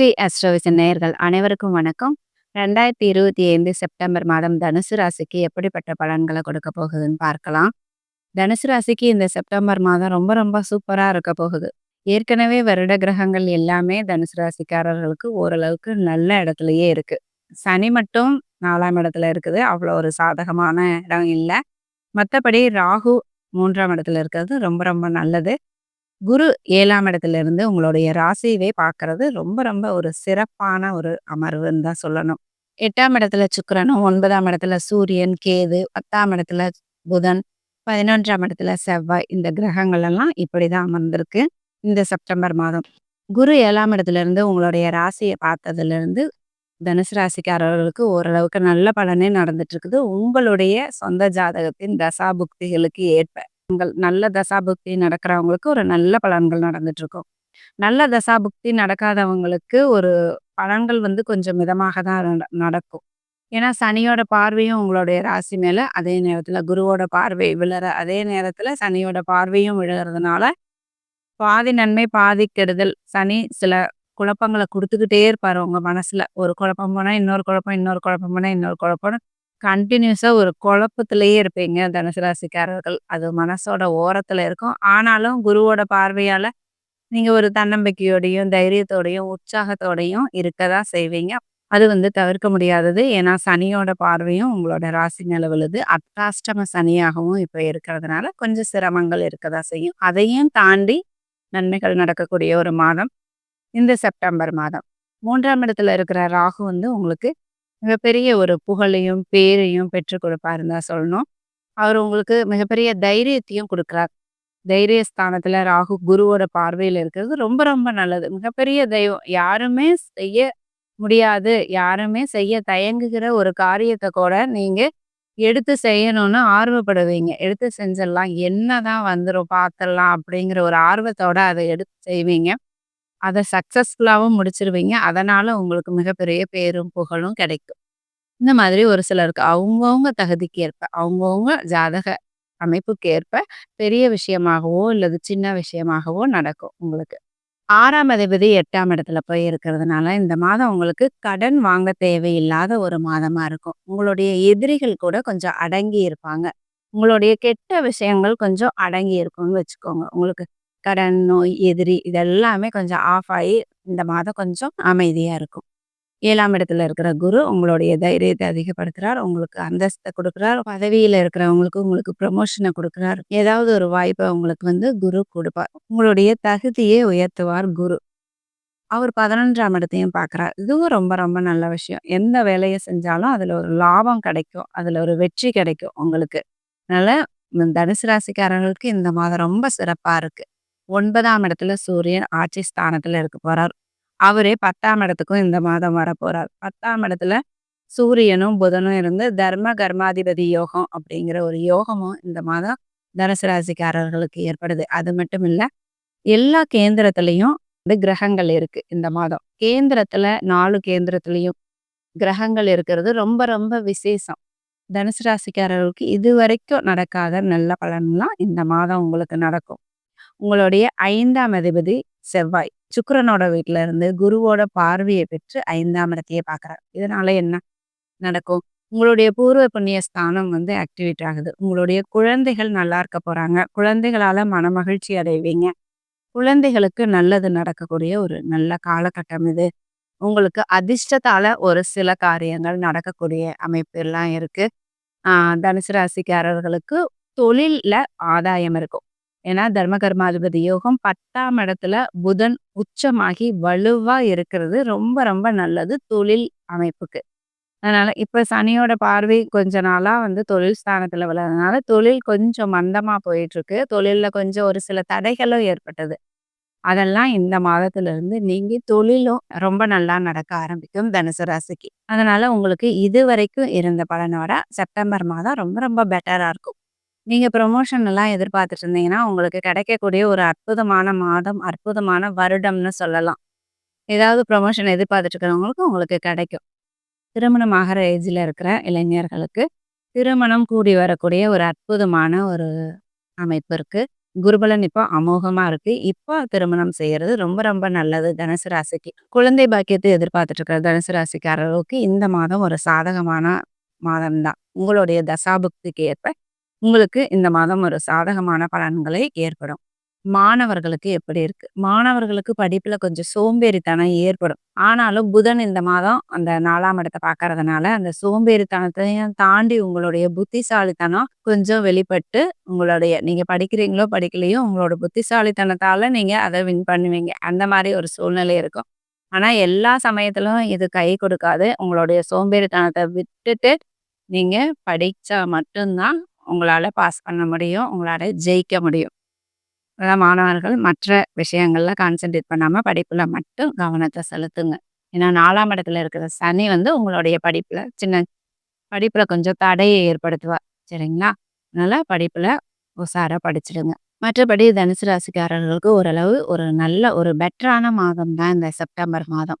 ஸ்ரீ அஸ்ட்ரோவிசன் நேயர்கள் அனைவருக்கும் வணக்கம். ரெண்டாயிரத்தி இருபத்தி ஐந்து செப்டம்பர் மாதம் தனுசு ராசிக்கு எப்படிப்பட்ட பலன்களை கொடுக்க போகுதுன்னு பார்க்கலாம். தனுசு ராசிக்கு இந்த செப்டம்பர் மாதம் ரொம்ப ரொம்ப சூப்பராக இருக்க போகுது. ஏற்கனவே வருட கிரகங்கள் எல்லாமே தனுசு ராசிக்காரர்களுக்கு ஓரளவுக்கு நல்ல இடத்துலயே இருக்கு. சனி மட்டும் நாலாம் இடத்துல இருக்குது அவ்வளோ ஒரு சாதகமான இடம் இல்லை. மற்றபடி ராகு மூன்றாம் இடத்துல இருக்கிறது ரொம்ப ரொம்ப நல்லது. குரு ஏழாம் இடத்துல இருந்து உங்களுடைய ராசியவே பார்க்கறது ரொம்ப ரொம்ப ஒரு சிறப்பான ஒரு அமர்வுன்னு தான் சொல்லணும். எட்டாம் இடத்துல சுக்கரனும் ஒன்பதாம் இடத்துல சூரியன் கேது பத்தாம் இடத்துல புதன் பதினொன்றாம் இடத்துல செவ்வாய் இந்த கிரகங்கள் எல்லாம் இப்படிதான் அமர்ந்திருக்கு இந்த செப்டம்பர் மாதம். குரு ஏழாம் இடத்துல இருந்து உங்களுடைய ராசியை பார்த்ததுல இருந்து தனுசு ராசிக்காரர்களுக்கு ஓரளவுக்கு நல்ல பலனே நடந்துட்டு இருக்குது. உங்களுடைய சொந்த ஜாதகத்தின் தசா புக்திகளுக்கு ஏற்ப. நல்ல தசாபுக்தி நடக்கிறவங்களுக்கு ஒரு நல்ல பலன்கள் நடந்துட்டு இருக்கும் நல்ல தசாபுக்தி நடக்காதவங்களுக்கு ஒரு பலன்கள் வந்து கொஞ்சம் மிதமாக தான் நடக்கும். ஏன்னா சனியோட பார்வையும் உங்களுடைய ராசி மேல அதே நேரத்துல குருவோட பார்வை விழற அதே நேரத்துல சனியோட பார்வையும் விழுகிறதுனால பாதி நன்மை பாதி கெடுதல். சனி சில குழப்பங்களை கொடுத்துக்கிட்டே இருப்பார் உங்க மனசுல. ஒரு குழப்பம் போனா இன்னொரு குழப்பம் இன்னொரு குழப்பம் போனா இன்னொரு குழப்பம்னு கண்டினியூஸாக ஒரு குழப்பத்திலேயே இருப்பீங்க தனுசு ராசிக்காரர்கள். அது மனசோட ஓரத்தில் இருக்கும். ஆனாலும் குருவோட பார்வையால் நீங்கள் ஒரு தன்னம்பிக்கையோடையும், தைரியத்தோடையும், உற்சாகத்தோடையும் இருக்க தான் செய்வீங்க. அது வந்து தவிர்க்க முடியாதது. ஏன்னா சனியோட பார்வையும் உங்களோட ராசி நிலவுலது அட்டாஷ்டம சனியாகவும் இப்போ இருக்கிறதுனால, கொஞ்சம் சிரமங்கள் இருக்க தான் செய்யும். அதையும் தாண்டி நன்மைகள் நடக்கக்கூடிய ஒரு மாதம். இந்த செப்டம்பர் மாதம். மூன்றாம் இடத்துல இருக்கிற ராகு வந்து உங்களுக்கு மிகப்பெரிய ஒரு புகழையும், பேரையும் பெற்றுக் கொடுப்பாருன்னு தான் சொல்லணும். அவர் உங்களுக்கு மிகப்பெரிய தைரியத்தையும் கொடுக்குறார் தைரிய ஸ்தானத்துல ராகு குருவோட பார்வையில இருக்கிறது ரொம்ப ரொம்ப நல்லது. மிகப்பெரிய தெய்வம். யாருமே செய்ய முடியாது, யாருமே செய்ய தயங்குகிற ஒரு காரியத்தை கூட நீங்க எடுத்து செய்யணும்னு ஆர்வப்படுவீங்க. எடுத்து செஞ்சிடலாம். என்னதான் வந்துரும் பார்த்துடலாம் அப்படிங்கிற ஒரு ஆர்வத்தோட அதை எடுத்து செய்வீங்க. அதை சக்ஸஸ்ஃபுல்லாகவும் முடிச்சிருவீங்க. அதனால் உங்களுக்கு மிகப்பெரிய பேரும், புகழும் கிடைக்கும். இந்த மாதிரி ஒரு சிலருக்கு அவங்கவுங்க தகுதிக்கு ஏற்ப, அவங்கவுங்க ஜாதக அமைப்புக்கு ஏற்ப பெரிய விஷயமாகவோ, இல்லது சின்ன விஷயமாகவோ நடக்கும் உங்களுக்கு. ஆறாம் அதிபதி எட்டாம் இடத்துல போய் இருக்கிறதுனால, இந்த மாதம் உங்களுக்கு கடன் வாங்க தேவையில்லாத ஒரு மாதமா இருக்கும். உங்களுடைய எதிரிகள் கூட கொஞ்சம் அடங்கி இருப்பாங்க. உங்களுடைய கெட்ட விஷயங்கள் கொஞ்சம் அடங்கி இருக்கும்னு வச்சுக்கோங்க. உங்களுக்கு கடன், நோய், எதிரி இதெல்லாமே கொஞ்சம் ஆஃப் ஆகி இந்த மாதம் கொஞ்சம் அமைதியா இருக்கும். ஏழாம் இடத்துல இருக்கிற குரு உங்களுடைய தைரியத்தை அதிகப்படுத்துறார். உங்களுக்கு அந்தஸ்தை கொடுக்குறார். பதவியில இருக்கிறவங்களுக்கு உங்களுக்கு ப்ரமோஷனை கொடுக்குறார். ஏதாவது ஒரு வாய்ப்பை உங்களுக்கு வந்து குரு கொடுப்பார். உங்களுடைய தகுதியை உயர்த்துவார் குரு. அவர் பதினொன்றாம் இடத்தையும் பார்க்குறார். இதுவும் ரொம்ப ரொம்ப நல்ல விஷயம். எந்த வேலையை செஞ்சாலும் அதுல ஒரு லாபம் கிடைக்கும். அதுல ஒரு வெற்றி கிடைக்கும் உங்களுக்கு. அதனால தனுசு ராசிக்காரர்களுக்கு இந்த மாதம் ரொம்ப சிறப்பா இருக்கு. ஒன்பதாம் இடத்துல சூரியன் ஆட்சி ஸ்தானத்துல இருக்க போறார். அவரே பத்தாம் இடத்துக்கும் இந்த மாதம் வர போறார் பத்தாம் இடத்துல சூரியனும், புதனும் இருந்து தர்ம கர்மாதிபதி யோகம் அப்படிங்கிற ஒரு யோகமும் இந்த மாதம் தனுசு ராசிக்காரர்களுக்கு ஏற்படுது. அது மட்டும் இல்லை எல்லா கேந்திரத்திலையும் வந்து கிரகங்கள் இருக்கு இந்த மாதம். கேந்திரத்துல நாலு கேந்திரத்திலையும் கிரகங்கள் இருக்கிறது ரொம்ப ரொம்ப விசேஷம். தனுசு ராசிக்காரர்களுக்கு இதுவரைக்கும் நடக்காத நல்ல பலன்லாம் இந்த மாதம் உங்களுக்கு நடக்கும். உங்களுடைய ஐந்தாம் அதிபதி செவ்வாய். சுக்கரனோட வீட்டில இருந்து குருவோட பார்வையை பெற்று ஐந்தாம் இடத்தையே பார்க்குறாரு இதனால என்ன நடக்கும்? உங்களுடைய பூர்வ புண்ணிய ஸ்தானம் வந்து ஆக்டிவேட் ஆகுது. உங்களுடைய குழந்தைகள் நல்லா இருக்க போறாங்க. குழந்தைகளால மனமகிழ்ச்சி அடைவீங்க. குழந்தைகளுக்கு நல்லது நடக்கக்கூடிய ஒரு நல்ல காலகட்டம் இது. உங்களுக்கு அதிர்ஷ்டத்தால ஒரு சில காரியங்கள் நடக்கக்கூடிய அமைப்பு எல்லாம் இருக்கு. ஆஹ் தனுசு ராசிக்காரர்களுக்கு தொழில்ல ஆதாயம் இருக்கும். ஏன்னா தர்ம கர்மாதிபதி யோகம் பத்தாம் இடத்துல புதன் உச்சமாகி வலுவா இருக்கிறது ரொம்ப ரொம்ப நல்லது தொழில் அமைப்புக்கு. அதனால இப்ப சனியோட பார்வை கொஞ்ச நாளா வந்து தொழில் ஸ்தானத்துல விழறதுனால தொழில் கொஞ்சம் மந்தமா போயிட்டு இருக்கு. தொழில்ல கொஞ்சம் ஒரு சில தடைகளும் ஏற்பட்டது. அதெல்லாம் இந்த மாதத்துல இருந்து நீங்க தொழிலும் ரொம்ப நல்லா நடக்க ஆரம்பிக்கும் தனுசு ராசிக்கு. அதனால உங்களுக்கு இது வரைக்கும் இருந்த பலனோட செப்டம்பர் மாதம் ரொம்ப ரொம்ப பெட்டரா இருக்கும். நீங்க ப்ரொமோஷன் எல்லாம் எதிர்பார்த்துட்டு இருந்தீங்கன்னா, உங்களுக்கு கிடைக்கக்கூடிய ஒரு அற்புதமான மாதம், அற்புதமான வருடம்னு சொல்லலாம். ஏதாவது ப்ரொமோஷன் எதிர்பார்த்துட்டு இருக்கிறவங்களுக்கு உங்களுக்கு கிடைக்கும். திருமணம் ஆகிற ஏஜ்ல இருக்கிற இளைஞர்களுக்கு, திருமணம் கூடி வரக்கூடிய ஒரு அற்புதமான ஒரு அமைப்பு இருக்கு. குருபலன் இப்போ அமோகமா இருக்கு. இப்போ திருமணம் செய்யறது ரொம்ப ரொம்ப நல்லது தனுசு ராசிக்கு. குழந்தை பாக்கியத்தை எதிர்பார்த்துட்டு இருக்கிற தனுசு ராசிக்காரர்களுக்கு இந்த மாதம் ஒரு சாதகமான மாதம் தான். உங்களுடைய தசாபுக்திக்கு ஏற்ப உங்களுக்கு இந்த மாதம் ஒரு சாதகமான பலன்களை ஏற்படும். மாணவர்களுக்கு எப்படி இருக்கு? மாணவர்களுக்கு படிப்புல கொஞ்சம் சோம்பேறித்தனம் ஏற்படும். ஆனாலும் புதன் இந்த மாதம் அந்த 4ஆம் இடத்த பார்க்கறதுனால, அந்த சோம்பேறித்தனத்தையும் தாண்டி உங்களுடைய புத்திசாலித்தனம் கொஞ்சம் வெளிப்பட்டு, உங்களுடைய நீங்க படிக்கிறீங்களோ, படிக்கலையோ உங்களோட புத்திசாலித்தனத்தால நீங்க அதை வின் பண்ணுவீங்க. அந்த மாதிரி ஒரு சூழ்நிலை இருக்கும். ஆனா எல்லா சமயத்திலும் இது கை கொடுக்காது. உங்களுடைய சோம்பேறித்தனத்தை விட்டுட்டு, நீங்க படிச்சா மட்டும்தான் உங்களால் பாஸ் பண்ண முடியும். உங்களால் ஜெயிக்க முடியும். அதான் மாணவர்கள் மற்ற விஷயங்களில் கான்சென்ட்ரேட் பண்ணாமல் படிப்பில் மட்டும் கவனத்தை செலுத்துங்க. ஏன்னா நாலாம் இடத்துல இருக்கிற சனி வந்து உங்களுடைய படிப்பில் சின்ன படிப்பில் கொஞ்சம் தடையை ஏற்படுத்துவார். சரிங்களா? அதனால் படிப்பில் உசாராக படிச்சிடுங்க. மற்றபடி தனுசு ராசிக்காரர்களுக்கு ஓரளவு ஒரு நல்ல ஒரு பெட்டரான மாதம் தான் இந்த செப்டம்பர் மாதம்.